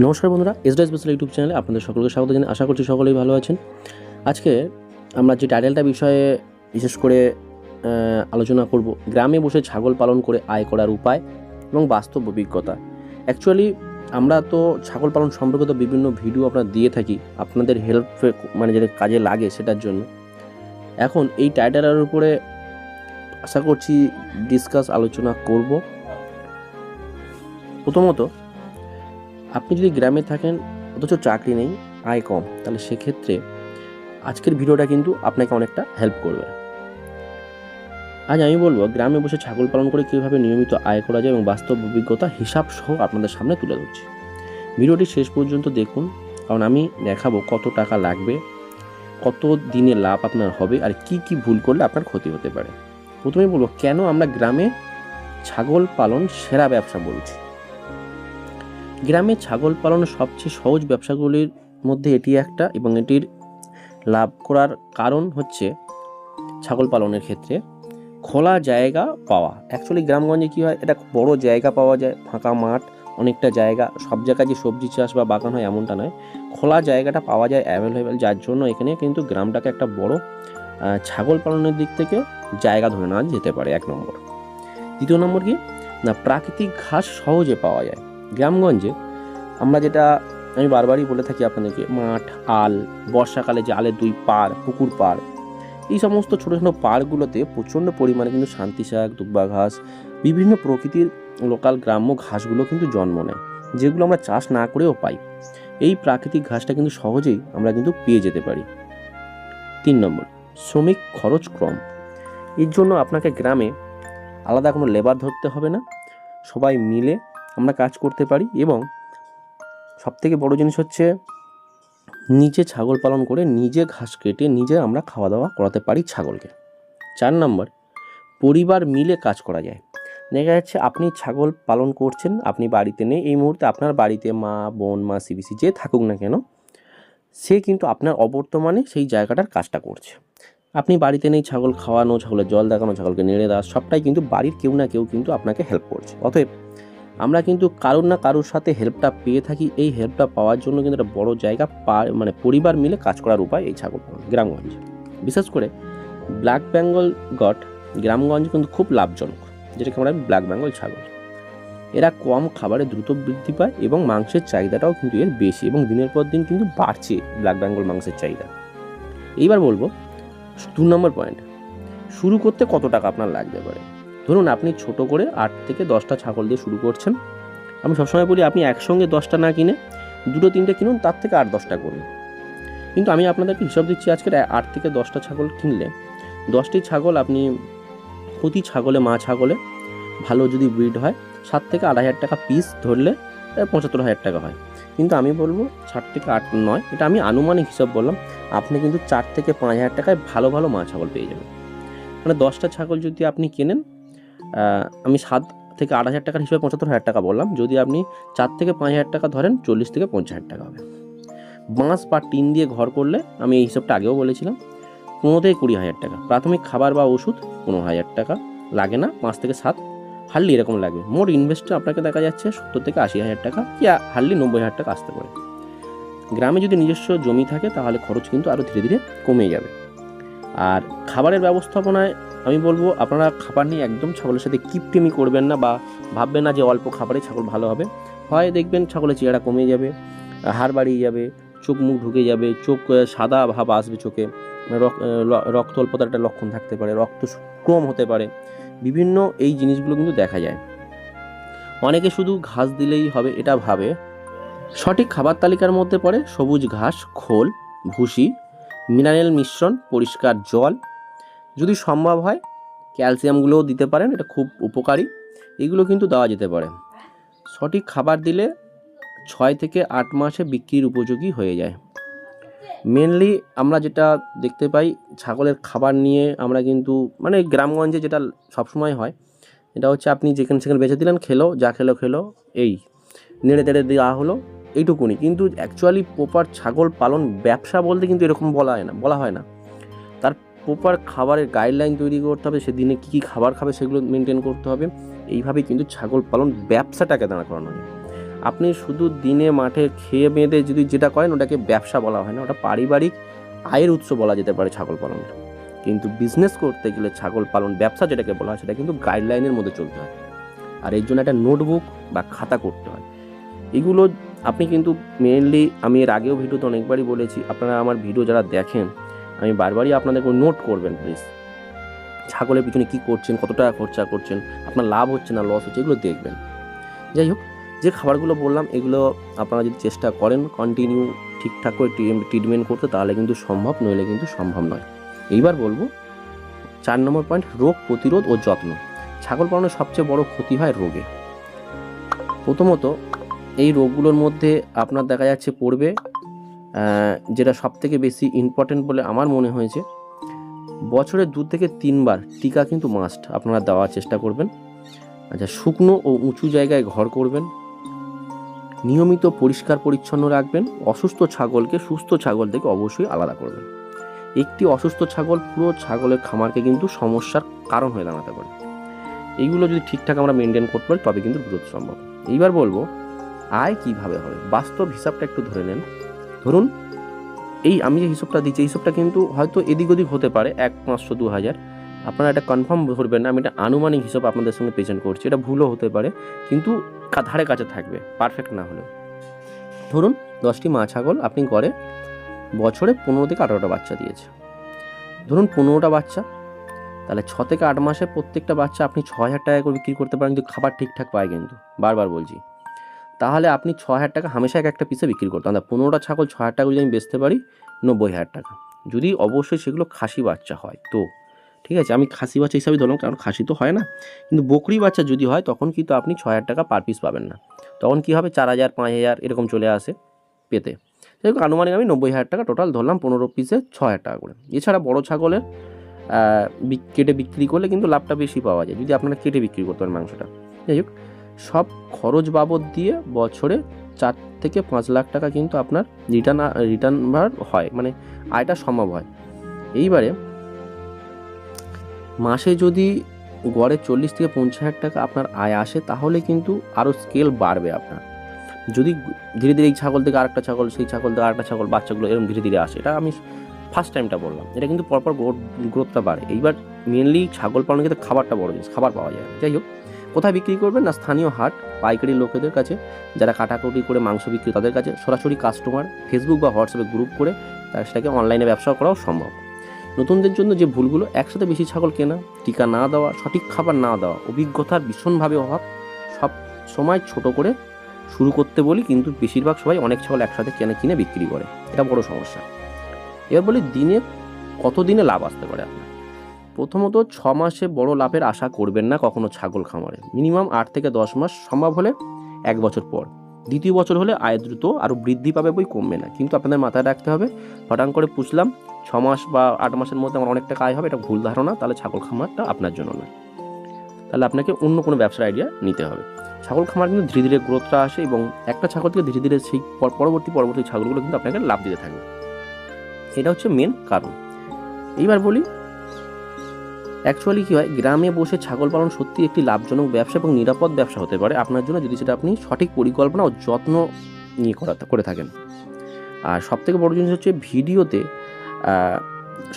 নমস্কার বন্ধুরা এসডা special YouTube চ্যানেলে আপনাদের সকলকে স্বাগত জানাই। আশা করছি সকলেই ভালো আছেন। আজকে আমরা যে টাইটেলটা বিষয়ে বিশেষ করে আলোচনা করব, গ্রামে বসে ছাগল পালন করে আয় করার উপায় এবং বাস্তব অভিজ্ঞতা। অ্যাকচুয়ালি আমরা তো ছাগল পালন সম্পর্কিত বিভিন্ন ভিডিও আপনার দিয়ে থাকি, আপনাদের হেল্প মানে যেটা কাজে লাগে সেটার জন্য। এখন এই টাইটেলের উপরে আশা করছি ডিসকাস আলোচনা করব। প্রথমত আপনি যদি গ্রামে থাকেন, অথচ চাকরি নেই, আয় কম, তাহলে সেক্ষেত্রে আজকের ভিডিওটা কিন্তু আপনাকে অনেকটা হেল্প করবে। আজ আমি বলব, গ্রামে বসে ছাগল পালন করে কীভাবে নিয়মিত আয় করা যায় এবং বাস্তব অভিজ্ঞতা, হিসাব সহ আপনাদের সামনে তুলে ধরছি। ভিডিওটি শেষ পর্যন্ত দেখুন, কারণ আমি দেখাবো কত টাকা লাগবে, কত দিনে লাভ আপনার হবে, আর কি কি ভুল করলে আপনার ক্ষতি হতে পারে। প্রথমেই বলব, কেন আমরা গ্রামে ছাগল পালন সেরা ব্যবসা বলছি? গ্রামে ছাগল পালনের সবচেয়ে সহজ ব্যবসাগুলির মধ্যে এটি একটা এবং এটির লাভ করার কারণ হচ্ছে ছাগল পালনের ক্ষেত্রে খোলা জায়গা পাওয়া। অ্যাকচুয়ালি গ্রামগঞ্জে কী হয়? এটা বড় জায়গা পাওয়া যায়, ফাঁকা মাঠ, অনেকটা জায়গা, সব জায়গায় যে সবজি চাষ বা বাগান হয় এমনটা নয়। খোলা জায়গাটা পাওয়া যায় অ্যাভেলেবেল যার জন্য এখানে কিন্তু গ্রামটাকে একটা বড় ছাগল পালনের দিক থেকে জায়গা ধরে নেওয়া যেতে পারে। এক নম্বর। দ্বিতীয় নম্বর কি? না, প্রাকৃতিক ঘাস সহজে পাওয়া যায়। গ্রামগঞ্জে আমরা যেটা আমি বারবারই বলে থাকি আপনাদেরকে, মাঠ, আল, বর্ষাকালে যে আলের দুই পাড়, পুকুর পাড়, এই সমস্ত ছোটো ছোটো পাড়গুলোতে প্রচণ্ড পরিমাণে কিন্তু শান্তি শাক, দুব্বা ঘাস, বিভিন্ন প্রকৃতির লোকাল গ্রাম্য ঘাসগুলো কিন্তু জন্ম নেয়, যেগুলো আমরা চাষ না করেও পাই। এই প্রাকৃতিক ঘাসটা কিন্তু সহজেই আমরা কিন্তু পেয়ে যেতে পারি। তিন নম্বর, শ্রমিক খরচ কম। এর জন্য আপনাকে গ্রামে আলাদা কোনো লেবার ধরতে হবে না। সবাই মিলে আমরা কাজ করতে পারি এবং সবথেকে বড় জিনিস হচ্ছে নিজে ছাগল পালন করে নিজে ঘাস কেটে নিজে আমরা খাওয়া দাওয়া করাতে পারি ছাগলকে। চার নম্বর, পরিবার মিলে কাজ করা যায়। দেখা যাচ্ছে আপনি ছাগল পালন করছেন, আপনি বাড়িতে নেই, এই মুহূর্তে আপনার বাড়িতে মা, বোন, মা সিবিসি যে থাকুক না কেন, সে কিন্তু আপনার অবর্তমানে সেই জায়গাটার কাজটা করছে। আপনি বাড়িতে নেই, ছাগল খাওয়ানো, ছাগলের জল দেখানো, ছাগলকে নেড়ে দেওয়া, সবটাই কিন্তু বাড়ির কেউ না কেউ কিন্তু আপনাকে হেল্প করছে। অতএব আমরা কিন্তু কারোর না কারোর সাথে হেল্পটা পেয়ে থাকি। এই হেল্পটা পাওয়ার জন্য কিন্তু একটা বড় জায়গা মানে পরিবার মিলে কাজ করার উপায় এই ছাগল গ্রামগঞ্জে। বিশেষ করে ব্ল্যাক বেঙ্গল গট গ্রামগঞ্জে কিন্তু খুব লাভজনক, যেটাকে আমরা ব্ল্যাক বেঙ্গল ছাগল। এরা কম খাবারে দ্রুত বৃদ্ধি পায় এবং মাংসের চাহিদাটাও কিন্তু এর বেশি এবং দিনের পর দিন কিন্তু বাড়ছে ব্ল্যাক বেঙ্গল মাংসের চাহিদা। এইবার বলব, দু নম্বর পয়েন্ট শুরু করতে কত টাকা আপনার লাগতে পারে? ধরুন আপনি ছোট করে আট থেকে দশটা ছাগল দিয়ে শুরু করছেন, আমি সবসময় বলি আপনি একসঙ্গে দশটা না কিনে দুটো তিনটে কিনুন, তার থেকে আট দশটা করুন। কিন্তু আমি আপনাদেরকে হিসাব দিচ্ছি, আজকের আট থেকে দশটা ছাগল কিনলে দশটি ছাগল আপনি প্রতি ছাগলে, মা ছাগলে ভালো যদি ব্রিড হয়, সাত থেকে আট হাজার টাকা পিস ধরলে পঁচাত্তর হাজার টাকা হয়। কিন্তু আমি বলব ষাট থেকে আট নয়, এটা আমি আনুমানিক হিসাব বললাম, আপনি কিন্তু চার থেকে পাঁচ হাজার টাকায় ভালো ভালো মা ছাগল পেয়ে যাবেন। মানে দশটা ছাগল যদি আপনি কেনেন আমি সাত থেকে আট হাজার টাকার হিসেবে পঁচাত্তর হাজার টাকা বললাম। যদি আপনি চার থেকে পাঁচ হাজার টাকা ধরেন, চল্লিশ থেকে পঞ্চাশ হাজার টাকা হবে। বাঁশ বা টিন দিয়ে ঘর করলে, আমি এই হিসাবটা আগেও বলেছিলাম, পনেরো থেকে কুড়ি হাজার টাকা। প্রাথমিক খাবার বা ওষুধ, পনেরো হাজার টাকা। লাগে না, পাঁচ থেকে সাত, হার্লি এরকম লাগবে। মোট ইনভেস্ট আপনাকে দেখা যাচ্ছে সত্তর থেকে আশি হাজার টাকা, কি হার্লি নব্বই হাজার টাকা আসতে পারে। গ্রামে যদি নিজস্ব জমি থাকে, তাহলে খরচ কিন্তু আরও ধীরে ধীরে কমে যাবে। আর খাবারের ব্যবস্থাপনায় আমি বলব, আপনারা খাবার নিয়ে একদম ছাগলের সাথে কিপটেমি করবেন না বা ভাববেন না যে অল্প খাবারে ছাগল ভালো হবে। হয় দেখবেন ছাগলের চেহারা কমে যাবে, হাড় বাড়িয়ে যাবে, চোখ মুখ ঢুকে যাবে, চোখ সাদা ভাব আসবে চোখে রক- রক্ত অল্পতার একটা লক্ষণ থাকতে পারে, রক্ত কম হতে পারে। বিভিন্ন এই জিনিসগুলো কিন্তু দেখা যায়। অনেকে শুধু ঘাস দিলেই হবে এটা ভাবে। সঠিক খাবার তালিকার মধ্যে পড়ে সবুজ ঘাস, খোল, ভুসি মিনারেল মিশ্রণ, পরিষ্কার জল। যদি সম্ভব হয়, ক্যালসিয়ামগুলোও দিতে পারেন, এটা খুব উপকারী। এগুলো কিন্তু দেওয়া যেতে পারে। সঠিক খাবার দিলে ছয় থেকে আট মাসে বিক্রির উপযোগী হয়ে যায়। মেনলি আমরা যেটা দেখতে পাই, ছাগলের খাবার নিয়ে আমরা কিন্তু মানে গ্রামগঞ্জে যেটা সবসময় হয়, এটা হচ্ছে আপনি যেখানে সেখানে বেঁচে দিলেন, খেলো, যা খেলো খেলো, এই। নেড়ে তেড়ে দেওয়া হলো। এইটুকুনি। কিন্তু অ্যাকচুয়ালি প্রপার ছাগল পালন ব্যবসা বলতে কিন্তু এরকম বলা হয় না, বলা হয় না। তার প্রপার খাবারের গাইডলাইন তৈরি করতে হবে সেদিনে কী কী খাবার খাবে সেগুলো মেনটেন করতে হবে। এইভাবেই কিন্তু ছাগল পালন ব্যবসাটাকে দাঁড়া করানো হয়। আপনি শুধু দিনে, মাঠে খেয়ে বেঁধে যদি যেটা করেন, ওটাকে ব্যবসা বলা হয় না। ওটা পারিবারিক আয়ের উৎস বলা যেতে পারে ছাগল পালনটা। কিন্তু বিজনেস করতে গেলে ছাগল পালন ব্যবসা যেটাকে বলা হয়, সেটা কিন্তু গাইডলাইনের মধ্যে চলতে হয়। আর এর জন্য একটা নোটবুক বা খাতা করতে হয়। এগুলো আপনি কিন্তু মেনলি আমি এর আগেও ভিডিওতে অনেকবারই বলেছি, আপনারা আমার ভিডিও যারা দেখেন, আমি বারবারই আপনাদেরকে নোট করবেন প্লিজ ছাগলের পিছনে কী করছেন, কত টাকা খরচা করছেন, আপনার লাভ হচ্ছে না লস হচ্ছে, এগুলো দেখবেন। যাই হোক, যে খাবারগুলো বললাম, এগুলো আপনারা যদি চেষ্টা করেন কন্টিনিউ ঠিকঠাক করে ট্রিটমেন্ট করতে, তাহলে কিন্তু সম্ভব, নইলে কিন্তু সম্ভব নয়। এইবার বলব, চার নম্বর পয়েন্ট রোগ প্রতিরোধ ও যত্ন। ছাগল পালনের সবচেয়ে বড় ক্ষতি হয় রোগে। প্রথমত এই রোগগুলোর মধ্যে আপনার দেখা যাচ্ছে পড়বে যেটা সব থেকে বেশি ইম্পর্টেন্ট বলে আমার মনে হয়েছে। বছরে দু থেকে তিনবার টিকা কিন্তু মাস্ট আপনারা দেওয়ার চেষ্টা করবেন। আচ্ছা শুকনো ও উঁচু জায়গায় ঘর করবেন। নিয়মিত পরিষ্কার পরিচ্ছন্ন রাখবেন। অসুস্থ ছাগলকে সুস্থ ছাগল থেকে অবশ্যই আলাদা করবেন। একটি অসুস্থ ছাগল পুরো ছাগলের খামারকে কিন্তু সমস্যার কারণ হয়ে দাঁড়াতে পারে। এইগুলো যদি ঠিকঠাক আমরা মেনটেন করতে পারি তবে কিন্তু গ্রোথ সম্ভব। এইবার বলব আয় কীভাবে হবে? বাস্তব হিসাবটা একটু ধরে নেন। ধরুন, এই আমি যে হিসাবটা দিচ্ছি হিসাবটা কিন্তু হয়তো এদিক ওদিক হতে পারে, এক পাঁচশো দু হাজার আপনারা এটা কনফার্ম ধরবেন না, আমি এটা আনুমানিক হিসাব আপনাদের সঙ্গে প্রেজেন্ট করছি। এটা ভুলও হতে পারে, কিন্তু ধারে কাছে থাকবে পারফেক্ট না হলেও। ধরুন, দশটি মা ছাগল আপনি গড়ে বছরে পনেরো থেকে আঠারোটা বাচ্চা দিয়েছে। ধরুন, পনেরোটা বাচ্চা, তাহলে ছ থেকে আট মাসে প্রত্যেকটা বাচ্চা আপনি ছ হাজার টাকা করে বিক্রি করতে পারেন, কিন্তু খাবার ঠিকঠাক পায় কিন্তু। বারবার বলছি। তাহলে আপনি ছ হাজার টাকা হামেশা এক একটা পিসে বিক্রি করতে হবে। পনেরোটা ছাগল ছ হাজার টাকা যদি আমি বেচতে পারি, নব্বই হাজার টাকা। যদি অবশ্যই সেগুলো খাসি বাচ্চা হয়, তো ঠিক আছে, আমি খাসি বাচ্চা হিসাবে ধরলাম, কারণ খাসি তো হয় না। কিন্তু বকরি বাচ্চা যদি হয়, তখন কিন্তু আপনি ছ হাজার টাকা পার পিস পাবেন না। তখন কী হবে? চার হাজার, পাঁচ হাজার এরকম চলে আসে পেতে। হোক, আনুমানিক আমি নব্বই হাজার টাকা টোটাল ধরলাম, পনেরো পিসে ছ হাজার টাকা করে। এছাড়া বড় ছাগলের কেটে বিক্রি করলে কিন্তু লাভটা বেশি পাওয়া যায়, যদি আপনারা কেটে বিক্রি করতে পারেন মাংসটা। যাই হোক সব খরচ বাবদ দিয়ে বছরে চার থেকে পাঁচ লাখ টাকা কিন্তু আপনার রিটার্ন রিটার্ন হয় মানে আয়টা সম্ভব হয়। এইবারে মাসে যদি গড়ে চল্লিশ থেকে পঞ্চাশ হাজার টাকা আপনার আয় আসে, তাহলে কিন্তু আরও স্কেল বাড়বে আপনার। যদি ধীরে ধীরে এই ছাগল থেকে আরেকটা ছাগল, সেই ছাগল থেকে আরেকটা ছাগল, বাচ্চাগুলো এরকম ধীরে ধীরে আসে, এটা আমি ফার্স্ট টাইমটা বললাম। এটা কিন্তু পরপর গ্রোথটা বাড়ে। এইবার মেনলি ছাগল পালনের ক্ষেত্রে খাবারটা বড় জিনিস, খাবার পাওয়া যায়। যাই হোক কোথায় বিক্রি করবেন? না স্থানীয় হাট, পাইকারি লোকেদের কাছে, যারা কাটাকুটি করে মাংস বিক্রি তাদের কাছে, সরাসরি কাস্টমার ফেসবুক বা হোয়াটসঅ্যাপে গ্রুপ করে তার সেটাকে অনলাইনে ব্যবসা করাও সম্ভব। নতুনদের জন্য যে ভুলগুলো, একসাথে বেশি ছাগল কেনা, টিকা না দেওয়া, সঠিক খাবার না দেওয়া, অভিজ্ঞতার ভীষণভাবে অভাব, সব সময় ছোট করে শুরু করতে বলি কিন্তু বেশিরভাগ সবাই অনেক ছাগল একসাথে কেনে, কিনে বিক্রি করে। এটা বড় সমস্যা। এবার বলি দিনে কত দিনে লাভ আসতে পারে আপনার? প্রথমত ছ মাসে বড় লাভের আশা করবেন না কখনো ছাগল খামারে। মিনিমাম আট থেকে দশ মাস সম্ভব হলে এক বছর পর। দ্বিতীয় বছর হলে আয় দ্রুত আরও বৃদ্ধি পাবে বই কমবে না। কিন্তু আপনাদের মাথায় রাখতে হবে, হঠাৎ করে পুষলাম, ছ মাস বা আট মাসের মধ্যে আমার অনেকটা আয় হবে, এটা ভুল ধারণা, তাহলে ছাগল খামারটা আপনার জন্য নয়। তাহলে আপনাকে অন্য কোনো ব্যবসার আইডিয়া নিতে হবে। ছাগল খামার কিন্তু ধীরে ধীরে গ্রোথটা আসে এবং একটা ছাগল থেকে ধীরে ধীরে সেই পরবর্তী পরবর্তী ছাগলগুলো কিন্তু আপনাকে লাভ দিতে থাকবে। এটা হচ্ছে মেন কারণ। এইবার বলি অ্যাকচুয়ালি কী হয়, গ্রামে বসে ছাগল পালন সত্যি একটি লাভজনক ব্যবসা এবং নিরাপদ ব্যবসা হতে পারে। আপনার জন্য যদি সেটা আপনি সঠিক পরিকল্পনা ও যত্ন নিয়ে করা, করে থাকেন। আর সবথেকে বড় জিনিস হচ্ছে ভিডিওতে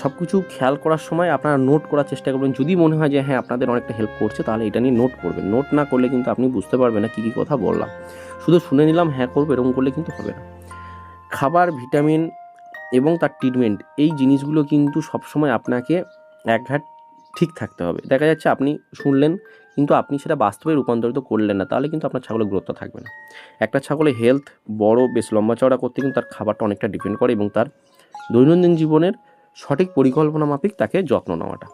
সব কিছু খেয়াল করার সময় আপনারা নোট করার চেষ্টা করবেন। যদি মনে হয় যে হ্যাঁ আপনাদের অনেকটা হেল্প করছে, তাহলে এটা নিয়ে নোট করবেন। নোট না করলে কিন্তু আপনি বুঝতে পারবেন না কী কী কথা বললাম। শুধু শুনে নিলাম হ্যাঁ করব, এরকম করলে কিন্তু হবে না। খাবার ভিটামিন এবং তার ট্রিটমেন্ট এই জিনিসগুলো কিন্তু সবসময় আপনাকে একঘাট ঠিক থাকতে হবে। দেখা যাচ্ছে আপনি শুনলেন, কিন্তু আপনি সেটা বাস্তবে রূপান্তরিত করলেন না, তাহলে কিন্তু আপনার ছাগলের গ্রোথটা থাকবে না। একটা ছাগলের হেলথ বড়, বেশ লম্বা চওড়া করতে কিন্তু তার খাবারটা অনেকটা ডিপেন্ড করে এবং তার দৈনন্দিন জীবনের সঠিক পরিকল্পনা মাফিক তাকে যত্ন নেওয়াটা।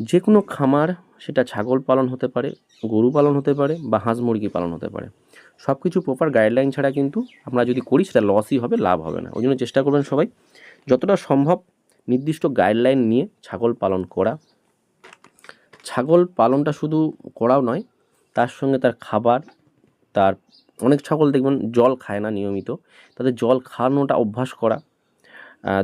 যে কোনো খামার, সেটা ছাগল পালন হতে পারে, গরু পালন হতে পারে বা হাঁস মুরগি পালন হতে পারে। সব কিছু প্রপার গাইডলাইন ছাড়া কিন্তু আমরা যদি করি, সেটা লসই হবে, লাভ হবে না। ওই জন্য চেষ্টা করবেন সবাই, যতটা সম্ভব নির্দিষ্ট গাইডলাইন নিয়ে ছাগল পালন করা। ছাগল পালনটা শুধু করাও নয়, তার সঙ্গে তার খাবার, তার অনেক ছাগল দেখবেন জল খায় না নিয়মিত, তাদের জল খাওয়ানোটা অভ্যাস করা।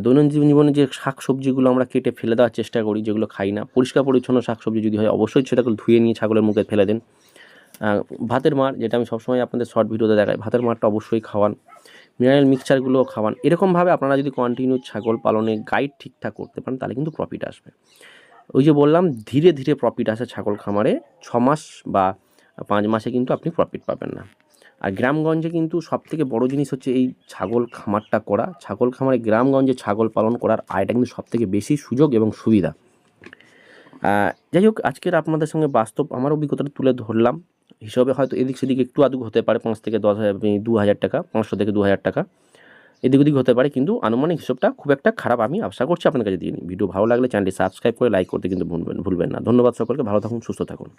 দৈনন্দিন জীবনে যে শাক সবজিগুলো আমরা কেটে ফেলে দেওয়ার চেষ্টা করি, যেগুলো খাই না, পরিষ্কার পরিচ্ছন্ন শাক সবজি যদি হয়, অবশ্যই সেটাকে ধুয়ে নিয়ে ছাগলের মুখে ফেলে দেন। ভাতের মার, যেটা আমি সবসময় আপনাদের শর্ট ভিডিওতে দেখাই, ভাতের মারটা অবশ্যই খাওয়ান। মিনারেল মিক্সচারগুলোও খাওয়ান। এরকমভাবে আপনারা যদি কন্টিনিউ ছাগল পালনে গাইড ঠিকঠাক করতে পারেন, তাহলে কিন্তু প্রফিট আসবে। ওই যে বললাম, ধীরে ধীরে প্রফিট আসে ছাগল খামারে। ছ মাস বা পাঁচ মাসে কিন্তু আপনি প্রফিট পাবেন না। আর গ্রামগঞ্জে কিন্তু সবথেকে বড় জিনিস হচ্ছে এই ছাগল খামারটা করা। ছাগল খামারে গ্রামগঞ্জে ছাগল পালন করার আয়টা কিন্তু সবথেকে বেশি সুযোগ এবং সুবিধা। যাই হোক, আজকের আপনাদের সঙ্গে বাস্তব আমার অভিজ্ঞতাটা তুলে ধরলাম। হিসাবে হয়তো এদিক সেদিক একটু আদুক হতে পারে, পাঁচ থেকে দশ হাজার দু হাজার টাকা, পাঁচশো থেকে দু হাজার টাকা। এদিক ওদিক হতে পারে, কিন্তু আনুমানিক হিসাবটা খুব একটা খারাপ আমি আশা করছি আপনার কাছে দিয়ে ভিডিও ভালো লাগলে চ্যানেলটি সাবস্ক্রাইব করে লাইক করতে কিন্তু ভুলবেন ভুলবেন না। ধন্যবাদ সকলকে, ভালো থাকুন, সুস্থ থাকুন।